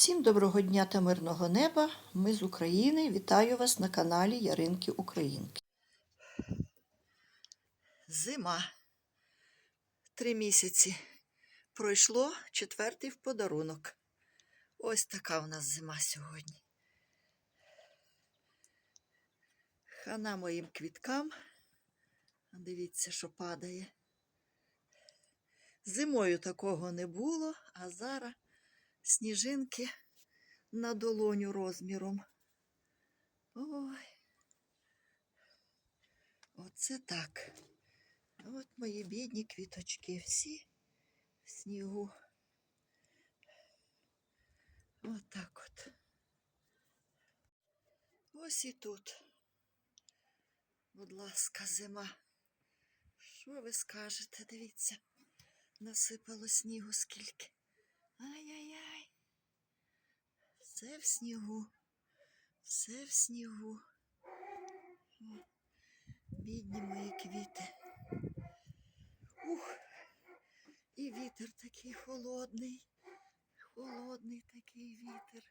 Всім доброго дня та мирного неба. Ми з України. Вітаю вас на каналі Яринки Українки. Зима. Три місяці пройшло четвертий в подарунок. Ось така в нас зима сьогодні. Хана моїм квіткам. Дивіться, що падає. Зимою такого не було, а зараз сніжинки на долоню розміром. Ой. Оце так. От мої бідні квіточки всі в снігу. Отак от. Ось і тут. Будь ласка, зима. Що ви скажете? Дивіться, насипало снігу скільки. Ай-яй-яй. Все в снігу, все в снігу. Бідні мої квіти. Ух, і вітер такий холодний, холодний такий вітер.